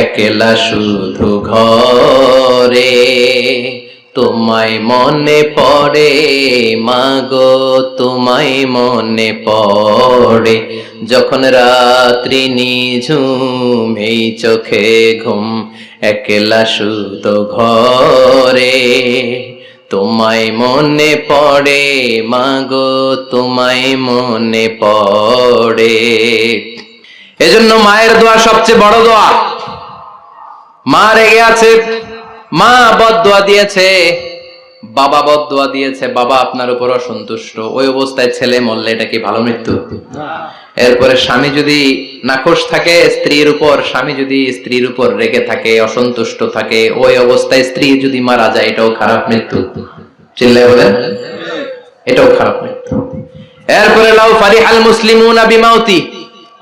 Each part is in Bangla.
একলা শুধু ঘরে, তোমায় মনে পড়ে, মাগো তোমায় মনে পড়ে। যখন রাত্রি নিঝুম, এই চোখে ঘুম, একলা শুধু ঘরে, তোমায় মনে পড়ে, মাগো তোমায় মনে পড়ে। এজন্য মায়ের দোয়া সবচেয়ে বড় দোয়া। মা রেগে আছে মা বদদোয়া দিয়েছে বাবা বদদোয়া দিয়েছে বাবা আপনার উপর অসন্তুষ্ট। ওই অবস্থায় ছেলে মরলে এটা কি ভালো মৃত্যু? এরপরে স্বামী যদি নাখোশ থাকে স্ত্রীর উপর স্বামী যদি স্ত্রীর উপর রেগে থাকে অসন্তুষ্ট থাকে ওই অবস্থায় স্ত্রী যদি মারা যায় এটাও খারাপ মৃত্যু। বলেন? এটাও খারাপ মৃত্যু। এরপরে লাউ ফারিহাল মুসলিমুনা বিমাউতি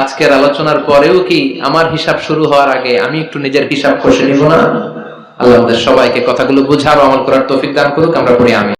আজকের আলোচনার পরেও কি আমার হিসাব শুরু হওয়ার আগে আমি একটু নিজের হিসাব কষে নিব না? আল্লাহ আমাদের সবাইকে কথাগুলো বুঝার আমল করার তৌফিক দান করুক, আমরা পড়ি আমি